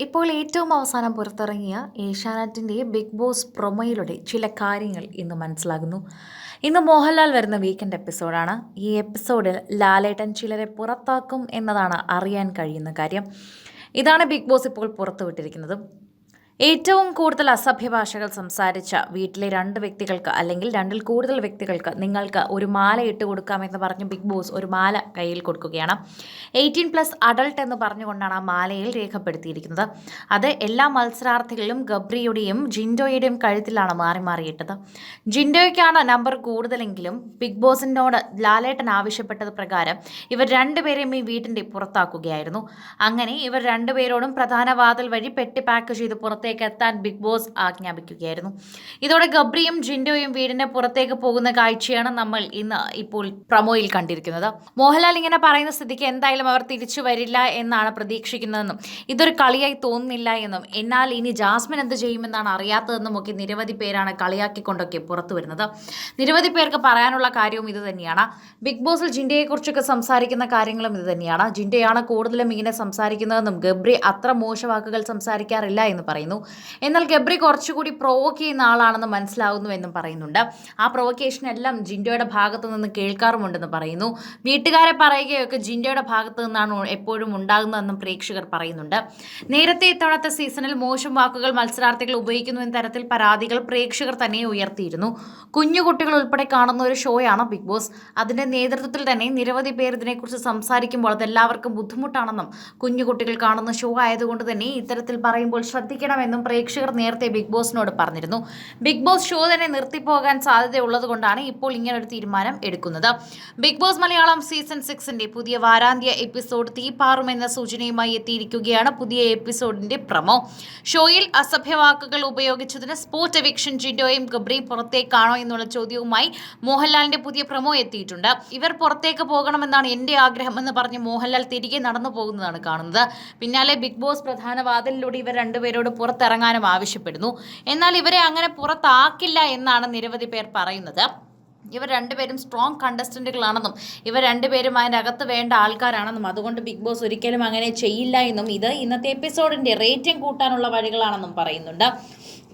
ഇപ്പോൾ ഏറ്റവും അവസാനം പുറത്തിറങ്ങിയ ഏഷ്യാനെറ്റിന്റെ ബിഗ് ബോസ് പ്രൊമോയിലൂടെ ചില കാര്യങ്ങൾ ഇന്ന് മനസ്സിലാകുന്നു. ഇന്ന് മോഹൻലാൽ വരുന്ന വീക്കെൻഡ് എപ്പിസോഡാണ് ഈ എപ്പിസോഡിൽ ലാലേട്ടൻ ചിലരെ പുറത്താക്കും എന്നതാണ് അറിയാൻ കഴിയുന്ന കാര്യം. ഇതാണ് ബിഗ് ബോസ് ഇപ്പോൾ പുറത്തുവിട്ടിരിക്കുന്നത്. ഏറ്റവും കൂടുതൽ അസഭ്യ ഭാഷകൾ സംസാരിച്ച വീട്ടിലെ രണ്ട് വ്യക്തികൾക്ക് അല്ലെങ്കിൽ രണ്ടിൽ കൂടുതൽ വ്യക്തികൾക്ക് നിങ്ങൾക്ക് ഒരു മാല ഇട്ട് കൊടുക്കാമെന്ന് പറഞ്ഞ് ബിഗ് ബോസ് ഒരു മാല കയ്യിൽ കൊടുക്കുകയാണ്. എയ്റ്റീൻ പ്ലസ് അഡൾട്ട് എന്ന് പറഞ്ഞുകൊണ്ടാണ് ആ മാലയിൽ രേഖപ്പെടുത്തിയിരിക്കുന്നത്. അത് എല്ലാ മത്സരാർത്ഥികളിലും ഗബ്രിയുടെയും ജിൻഡോയുടെയും കഴുത്തിലാണ് മാറി മാറിയിട്ടത്. ജിൻഡോയ്ക്കാണ് നമ്പർ കൂടുതലെങ്കിലും ബിഗ് ബോസിനോട് ലാലേട്ടൻ ആവശ്യപ്പെട്ടത് പ്രകാരം ഇവർ രണ്ടുപേരെയും ഈ വീട്ടിന്റെ പുറത്താക്കുകയായിരുന്നു. അങ്ങനെ ഇവർ രണ്ടുപേരോടും പ്രധാന വാതിൽ വഴി പെട്ടി പാക്ക് ചെയ്ത് പുറത്തേക്ക് എത്താൻ ബിഗ് ബോസ് ആജ്ഞാപിക്കുകയായിരുന്നു. ഇതോടെ ഗബ്രിയും ജിൻഡോയും വീടിന്റെ പുറത്തേക്ക് പോകുന്ന കാഴ്ചയാണ് നമ്മൾ ഇന്ന് ഇപ്പോൾ പ്രമോയിൽ കണ്ടിരിക്കുന്നത്. മോഹൻലാൽ ഇങ്ങനെ പറയുന്ന സ്ഥിതിക്ക് എന്തായാലും അവർ തിരിച്ചു വരില്ല എന്നാണ് പ്രതീക്ഷിക്കുന്നതെന്നും ഇതൊരു കളിയായി തോന്നുന്നില്ല എന്നും എന്നാൽ ഇനി ജാസ്മിൻ എന്ത് ചെയ്യുമെന്നാണ് അറിയാത്തതെന്നും ഒക്കെ നിരവധി പേരാണ് കളിയാക്കിക്കൊണ്ടൊക്കെ പുറത്തു വരുന്നത്. നിരവധി പേർക്ക് പറയാനുള്ള കാര്യവും ഇത് തന്നെയാണ്. ബിഗ് ബോസിൽ ജിൻഡയെക്കുറിച്ചൊക്കെ സംസാരിക്കുന്ന കാര്യങ്ങളും ഇത് തന്നെയാണ്. ജിൻഡയാണ് കൂടുതലും ഇങ്ങനെ സംസാരിക്കുന്നതെന്നും ഗബ്രി അത്ര മോശവാക്കുകൾ സംസാരിക്കാറില്ല എന്ന് പറയുന്നു. എന്നാൽ ഗബ്രി കുറച്ചുകൂടി പ്രൊവോക്ക് ചെയ്യുന്ന ആളാണെന്ന് മനസ്സിലാവുന്നുവെന്നും പറയുന്നുണ്ട്. ആ പ്രൊവോക്കേഷൻ എല്ലാം ജിൻഡോയുടെ ഭാഗത്തു നിന്ന് കേൾക്കാറുമുണ്ടെന്ന് പറയുന്നു. വീട്ടുകാരെ പറയുകയൊക്കെ ജിൻഡോയുടെ ഭാഗത്തു നിന്നാണ് എപ്പോഴും ഉണ്ടാകുന്നതെന്നും പ്രേക്ഷകർ പറയുന്നുണ്ട്. നേരത്തെ ഇത്തവണത്തെ സീസണിൽ മോശം വാക്കുകൾ മത്സരാർത്ഥികൾ ഉപയോഗിക്കുന്നു എന്ന തരത്തിൽ പരാതികൾ പ്രേക്ഷകർ തന്നെ ഉയർത്തിയിരുന്നു. കുഞ്ഞു കുട്ടികൾ ഉൾപ്പെടെ കാണുന്ന ഒരു ഷോയാണ് ബിഗ് ബോസ്. അതിന്റെ നേതൃത്വത്തിൽ തന്നെ നിരവധി പേർ ഇതിനെക്കുറിച്ച് സംസാരിക്കുമ്പോൾ അതെല്ലാവർക്കും ബുദ്ധിമുട്ടാണെന്നും കുഞ്ഞു കുട്ടികൾ കാണുന്ന ഷോ ആയതുകൊണ്ട് തന്നെ ഇത്തരത്തിൽ പറയുമ്പോൾ ശ്രദ്ധിക്കണമെന്നും പ്രേക്ഷകർ നേരത്തെ ബിഗ് ബോസിനോട് പറഞ്ഞിരുന്നു. ബിഗ് ബോസ് ഷോ തന്നെ നിർത്തിപ്പോകാൻ സാധ്യതയുള്ളത് കൊണ്ടാണ് ഇപ്പോൾ ഇങ്ങനൊരു തീരുമാനം എടുക്കുന്നത്. ബിഗ് ബോസ് മലയാളം സീസൺ സിക്സിന്റെ പുതിയ വാരാന്ത്യ എപ്പിസോഡ് തീപാറുമെന്ന സൂചനയുമായി എത്തിയിരിക്കുകയാണ് പുതിയ എപ്പിസോഡിന്റെ പ്രമോ. ഷോയിൽ അസഭ്യവാക്കുകൾ ഉപയോഗിച്ചതിന് സ്പോട്ട് എവിക്ഷൻ ജിൻഡോയും ഗബ്രിയും പുറത്തേക്കാണോ എന്നുള്ള ചോദ്യവുമായി മോഹൻലാലിന്റെ പുതിയ പ്രമോ എത്തിയിട്ടുണ്ട്. ഇവർ പുറത്തേക്ക് പോകണമെന്നാണ് എന്റെ ആഗ്രഹം എന്ന് പറഞ്ഞ് മോഹൻലാൽ തിരികെ നടന്നു പോകുന്നതാണ് കാണുന്നത്. പിന്നാലെ ബിഗ് ബോസ് പ്രധാന വാതിലിലൂടെ ഇവർ രണ്ടുപേരോട് പുറത്തിറങ്ങാനും ആവശ്യപ്പെടുന്നു. എന്നാൽ ഇവരെ അങ്ങനെ പുറത്താക്കില്ല എന്നാണ് നിരവധി പേർ പറയുന്നത്. ഇവർ രണ്ടുപേരും സ്ട്രോങ് കണ്ടസ്റ്റന്റുകളാണെന്നും ഇവർ രണ്ടുപേരും അതിന്റെ അകത്ത് വേണ്ട ആൾക്കാരാണെന്നും അതുകൊണ്ട് ബിഗ് ബോസ് ഒരിക്കലും അങ്ങനെ ചെയ്യില്ല എന്നും ഇത് ഇന്നത്തെ എപ്പിസോഡിന്റെ റേറ്റിംഗ് കൂട്ടാനുള്ള വഴികളാണെന്നും പറയുന്നുണ്ട്.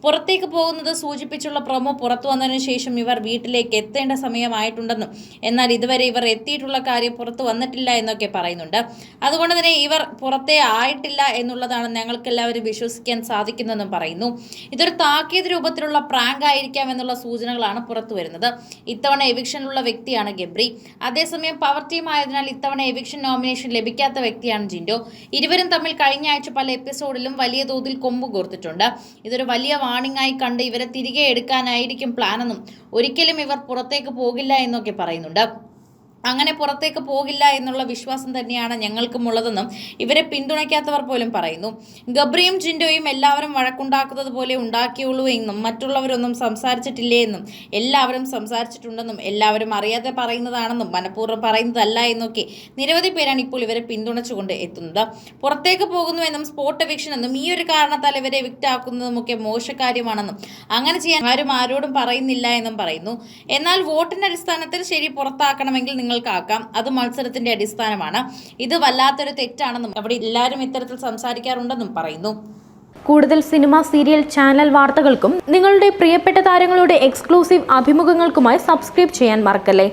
പുറത്തേക്ക് പോകുന്നത് സൂചിപ്പിച്ചുള്ള പ്രൊമോ പുറത്തു വന്നതിന് ശേഷം ഇവർ വീട്ടിലേക്ക് എത്തേണ്ട സമയമായിട്ടുണ്ടെന്നും എന്നാൽ ഇതുവരെ ഇവർ എത്തിയിട്ടുള്ള കാര്യം പുറത്തു വന്നിട്ടില്ല എന്നൊക്കെ പറയുന്നുണ്ട്. അതുകൊണ്ട് തന്നെ ഇവർ പുറത്തേ ആയിട്ടില്ല എന്നുള്ളതാണ് ഞങ്ങൾക്കെല്ലാവരും വിശ്വസിക്കാൻ സാധിക്കുന്നതെന്നും പറയുന്നു. ഇതൊരു താക്കീത് രൂപത്തിലുള്ള പ്രാങ്ക് ആയിരിക്കാം എന്നുള്ള സൂചനകളാണ് പുറത്തു വരുന്നത്. ഇത്തവണ എവിക്ഷനിലുള്ള വ്യക്തിയാണ് ഗബ്രി. അതേസമയം പവർ ടീം ആയതിനാൽ ഇത്തവണ എവിക്ഷൻ നോമിനേഷൻ ലഭിക്കാത്ത വ്യക്തിയാണ് ജിൻഡോ. ഇരുവരും തമ്മിൽ കഴിഞ്ഞ ആഴ്ച പല എപ്പിസോഡിലും വലിയ തോതിൽ കൊമ്പ് കോർത്തിട്ടുണ്ട്. ഇതൊരു വലിയ വാണിംഗ് ആയി കണ്ട് ഇവരെ തിരികെ എടുക്കാനായിരിക്കും പ്ലാനെന്നും ഒരിക്കലും ഇവർ പുറത്തേക്ക് പോകില്ല എന്നൊക്കെ പറയുന്നുണ്ട്. അങ്ങനെ പുറത്തേക്ക് പോകില്ല എന്നുള്ള വിശ്വാസം തന്നെയാണ് ഞങ്ങൾക്കും ഉള്ളതെന്നും ഇവരെ പിന്തുണയ്ക്കാത്തവർ പോലും പറയുന്നു. ഗബ്രിയും ജിൻഡോയും എല്ലാവരും വഴക്കുണ്ടാക്കുന്നത് പോലെ ഉണ്ടാക്കിയുള്ളൂ എന്നും മറ്റുള്ളവരൊന്നും സംസാരിച്ചിട്ടില്ലേ എന്നും എല്ലാവരും സംസാരിച്ചിട്ടുണ്ടെന്നും എല്ലാവരും അറിയാതെ പറയുന്നതാണെന്നും മനഃപൂർവം പറയുന്നതല്ല എന്നൊക്കെ നിരവധി പേരാണ് ഇപ്പോൾ ഇവരെ പിന്തുണച്ചുകൊണ്ട് എത്തുന്നത്. പുറത്തേക്ക് പോകുന്നുവെന്നും സ്പോട്ട് എവിക്ഷൻ എന്നും ഈ ഒരു കാരണത്താൽ ഇവരെ എവിക്റ്റ് ആക്കുന്നതുമൊക്കെ മോശകാര്യമാണെന്നും അങ്ങനെ ചെയ്യാൻ ആരും ആരോടും പറയുന്നില്ല എന്നും പറയുന്നു. എന്നാൽ വോട്ടിന്റെ അടിസ്ഥാനത്തിൽ ശരി പുറത്താക്കണമെങ്കിൽ നിങ്ങൾക്കാക്കാം അത് മത്സരത്തിന്റെ അടിസ്ഥാനമാണ്. ഇത് വല്ലാത്തൊരു തെറ്റാണെന്നും അവിടെ എല്ലാവരും ഇത്തരത്തിൽ സംസാരിക്കാറുണ്ടെന്നും പറയുന്നു. കൂടുതൽ സിനിമ സീരിയൽ ചാനൽ വാർത്തകൾക്കും നിങ്ങളുടെ പ്രിയപ്പെട്ട താരങ്ങളുടെ എക്സ്ക്ലൂസീവ് അഭിമുഖങ്ങൾക്കുമായി സബ്സ്ക്രൈബ് ചെയ്യാൻ മറക്കല്ലേ?